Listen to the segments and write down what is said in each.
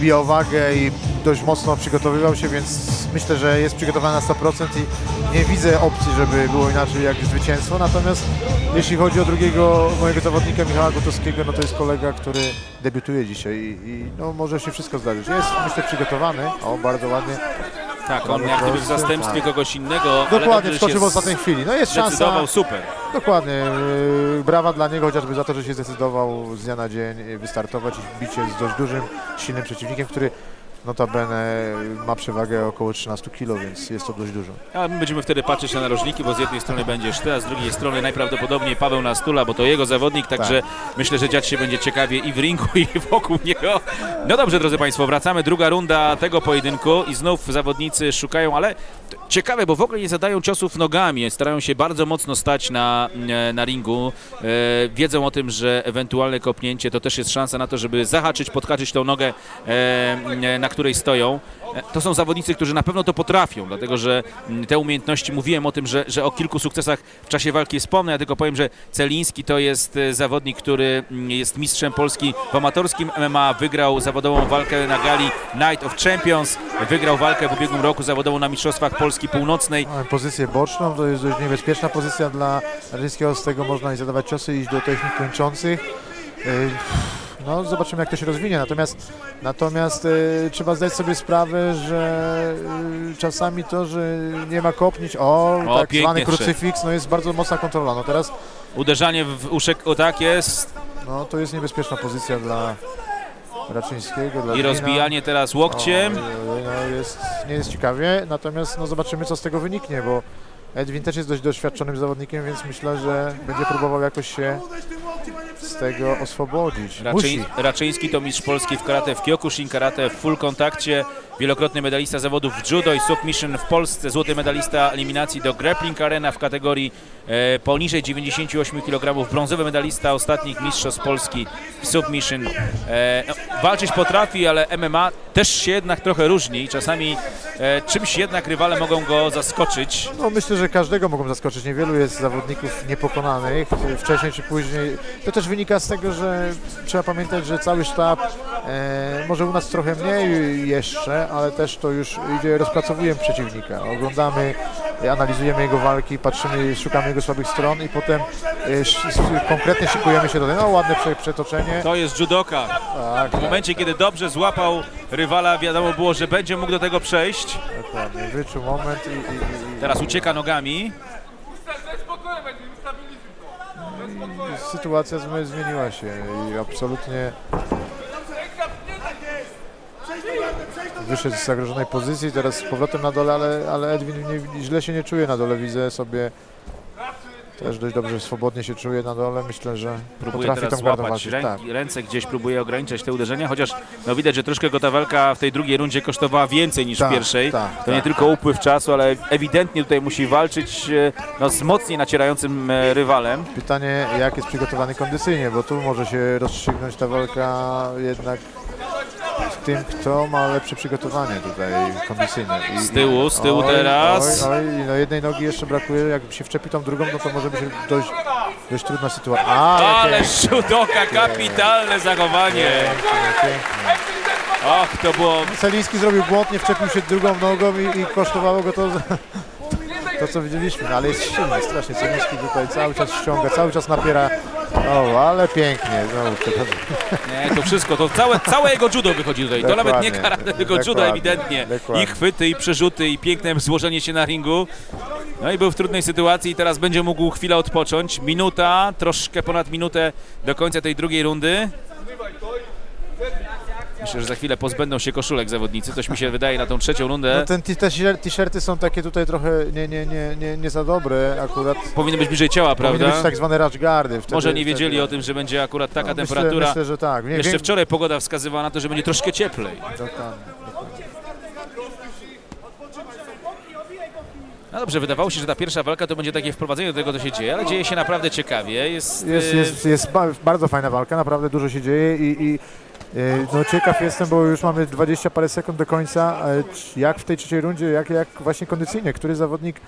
zbijał wagę i dość mocno przygotowywał się, więc myślę, że jest przygotowany na 100% i nie widzę opcji, żeby było inaczej jak zwycięstwo. Natomiast jeśli chodzi o drugiego mojego zawodnika, Michała Gotowskiego, no to jest kolega, który debiutuje dzisiaj i, i no, może się wszystko zdarzyć. Jest, myślę, przygotowany. O, bardzo ładnie. Tak, on jak gdyby w zastępstwie kogoś innego, Dokładnie, wskoczył w ostatniej chwili. No jest szansa. Zdecydował, super. Dokładnie. yy, Brawa dla niego chociażby za to, że się zdecydował z dnia na dzień yy, wystartować i bicie z dość dużym, silnym przeciwnikiem, który notabene ma przewagę około 13 kg, więc jest to dość dużo. A my będziemy wtedy patrzeć na narożniki, bo z jednej strony będziesz ty, a z drugiej strony najprawdopodobniej Paweł Nastula, bo to jego zawodnik, także myślę, że dziać się będzie ciekawie i w ringu, i wokół niego. No dobrze, drodzy Państwo, wracamy. Druga runda tego pojedynku i znów zawodnicy szukają, ale ciekawe, bo w ogóle nie zadają ciosów nogami, starają się bardzo mocno stać na, e, na ringu. E, wiedzą o tym, że ewentualne kopnięcie to też jest szansa na to, żeby zahaczyć, podhaczyć tą nogę, e, na której stoją. E, To są zawodnicy, którzy na pewno to potrafią, dlatego że te umiejętności, mówiłem o tym, że, że o kilku sukcesach w czasie walki wspomnę, ja tylko powiem, że Celiński to jest e, zawodnik, który jest mistrzem Polski w amatorskim MMA, wygrał zawodową walkę na gali Night of Champions, wygrał walkę w ubiegłym roku zawodową na Mistrzostwach Polski Północnej. Mamy pozycję boczną, to jest dość niebezpieczna pozycja dla Radzieckiego, z tego można i zadawać ciosy, iść do technik kończących. Yy, No, zobaczymy jak to się rozwinie, natomiast, natomiast yy, trzeba zdać sobie sprawę, że yy, czasami to, że nie ma kopnić, o, O, tak zwany krucyfiks, no jest bardzo mocna kontrola. No teraz Uderzanie w uszek, o tak jest, no, to jest niebezpieczna pozycja dla Raczyńskiego, i rozbijanie teraz łokciem. O, no jest, nie jest ciekawie, natomiast no, zobaczymy co z tego wyniknie, bo Edwin też jest dość doświadczonym zawodnikiem, więc myślę, że będzie próbował jakoś się z tego oswobodzić. Raczyń. Raczyński to mistrz Polski w karate w Kyokushin karate w full kontakcie, wielokrotny medalista zawodów w judo i submission w Polsce, złoty medalista eliminacji do grappling arena w kategorii e, poniżej 98 kg, brązowy medalista ostatnich mistrzostw Polski w submission. E, no, walczyć potrafi, ale MMA też się jednak trochę różni czasami e, czymś jednak rywale mogą go zaskoczyć. No, myślę, że każdego mogą zaskoczyć. Niewielu jest zawodników niepokonanych, wcześniej czy później. To też wynika z tego, że trzeba pamiętać, że cały sztab, e, może u nas trochę mniej jeszcze, ale też to już idzie, rozpracowujemy przeciwnika. Oglądamy, analizujemy jego walki, patrzymy, szukamy jego słabych stron i potem e, konkretnie szykujemy się do tego. No ładne prze, przetoczenie. To jest judoka. Tak, W momencie, kiedy dobrze złapał rywala, wiadomo było, że będzie mógł do tego przejść. dokładnie. Wyczuł moment i, i, i, Teraz ucieka nogami. Sytuacja zmi- zmieniła się i absolutnie wyszedł z zagrożonej pozycji, teraz z powrotem na dole, ale, ale Edwin nie, źle się nie czuje na dole, widzę sobie też dość dobrze, swobodnie się czuje na dole, myślę, że Próbuje potrafi teraz złapać walczyć. Tak. ręce, gdzieś próbuje ograniczać te uderzenia, chociaż no widać, że troszkę go ta walka w tej drugiej rundzie kosztowała więcej niż w Tak, pierwszej. tak, to nie tak, tylko upływ czasu, ale ewidentnie tutaj musi walczyć e, no, z mocniej nacierającym e, rywalem. Pytanie, jak jest przygotowany kondycyjnie, bo tu może się rozstrzygnąć ta walka jednak tym, kto ma lepsze przygotowanie tutaj kondycyjne. I, Z tyłu, z tyłu oj, teraz. Oj, oj, no jednej nogi jeszcze brakuje, jak się wczepi tą drugą, no to może być dość, dość trudna sytuacja. Ale, Ale szudoka, kapitalne zachowanie. pięknie, pięknie. Och, to było Celiński zrobił błąd, nie wczepił się drugą nogą i, i kosztowało go to, to, co widzieliśmy, no, ale jest silny strasznie. Celiński tutaj cały czas ściąga, cały czas napiera. O, ale pięknie. Znowu. Nie, to wszystko, to całe, całe jego judo wychodzi tutaj. To nawet nie karate, tylko judo ewidentnie. dokładnie. I chwyty, i przerzuty, i piękne złożenie się na ringu. No i był w trudnej sytuacji i teraz będzie mógł chwilę odpocząć. Minuta, troszkę ponad minutę do końca tej drugiej rundy. Myślę, że za chwilę pozbędą się koszulek zawodnicy. Coś mi się wydaje na tą trzecią rundę. No ten, te t-shirty są takie tutaj trochę nie, nie, nie, nie, nie za dobre akurat. Powinny być bliżej ciała, Powinny prawda? być tak zwane raczgardy. Wtedy, Może nie wiedzieli wtedy, o tym, że będzie akurat taka no, temperatura. Myślę, myślę, że tak. Nie, Jeszcze wiem- wczoraj pogoda wskazywała na to, że będzie troszkę cieplej. Dokładnie, No dobrze, wydawało się, że ta pierwsza walka to będzie takie wprowadzenie do tego, co się dzieje, ale dzieje się naprawdę ciekawie. Jest, Jest, e, jest, jest ba bardzo fajna walka, naprawdę dużo się dzieje i, i e, no, ciekaw jestem, bo już mamy 20 parę sekund do końca, jak w tej trzeciej rundzie, jak, jak właśnie kondycyjnie, który zawodnik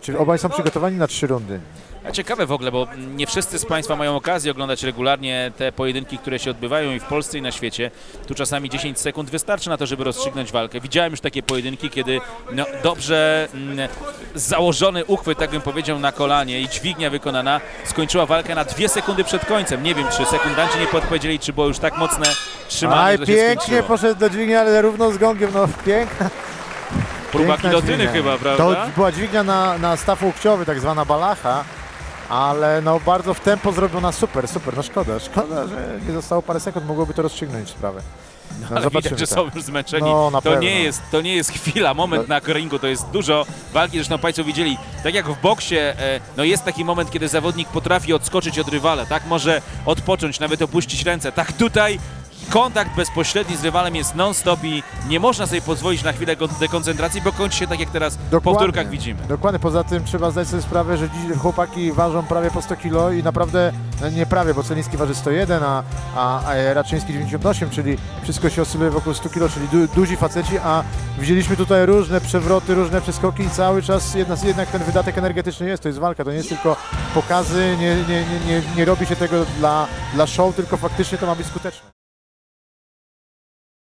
Czy obaj są przygotowani na trzy rundy? A ciekawe w ogóle, bo nie wszyscy z Państwa mają okazję oglądać regularnie te pojedynki, które się odbywają i w Polsce i na świecie. Tu czasami 10 sekund wystarczy na to, żeby rozstrzygnąć walkę. Widziałem już takie pojedynki, kiedy no, dobrze mm, założony uchwyt, tak bym powiedział, na kolanie i dźwignia wykonana skończyła walkę na dwie sekundy przed końcem. Nie wiem, czy sekundanci nie podpowiedzieli, czy było już tak mocne trzymanie, Aj, to pięknie poszedł do dźwigni, ale równo z gongiem, no piękna. Próba gilotyny dźwignia. chyba, To prawda? była dźwignia na, na staw łokciowy, tak zwana balacha, ale no bardzo w tempo zrobiona, super, super, no szkoda, szkoda, że nie zostało parę sekund, mogłoby to rozstrzygnąć sprawę. No, Ale widać, że tak. są już zmęczeni. No, to, pewno. nie jest, to nie jest chwila, moment na ringu, to jest dużo walki. Zresztą Państwo widzieli, tak jak w boksie, e, no jest taki moment, kiedy zawodnik potrafi odskoczyć od rywala, tak może odpocząć, nawet opuścić ręce. Tak tutaj kontakt bezpośredni z rywalem jest non-stop i nie można sobie pozwolić na chwilę dekoncentracji, bo kończy się tak jak teraz w Dokładnie. powtórkach widzimy. Dokładnie, poza tym trzeba zdać sobie sprawę, że dziś chłopaki ważą prawie po 100 kg i naprawdę, no nie prawie, bo Celiński waży 101, a, a, a Raczyński 98, czyli wszystko się oscyluje wokół 100 kg, czyli du, duzi faceci, a widzieliśmy tutaj różne przewroty, różne przeskoki i cały czas jedna, jednak ten wydatek energetyczny jest, to jest walka, to nie jest tylko pokazy, nie, nie, nie, nie, nie robi się tego dla, dla show, tylko faktycznie to ma być skuteczne.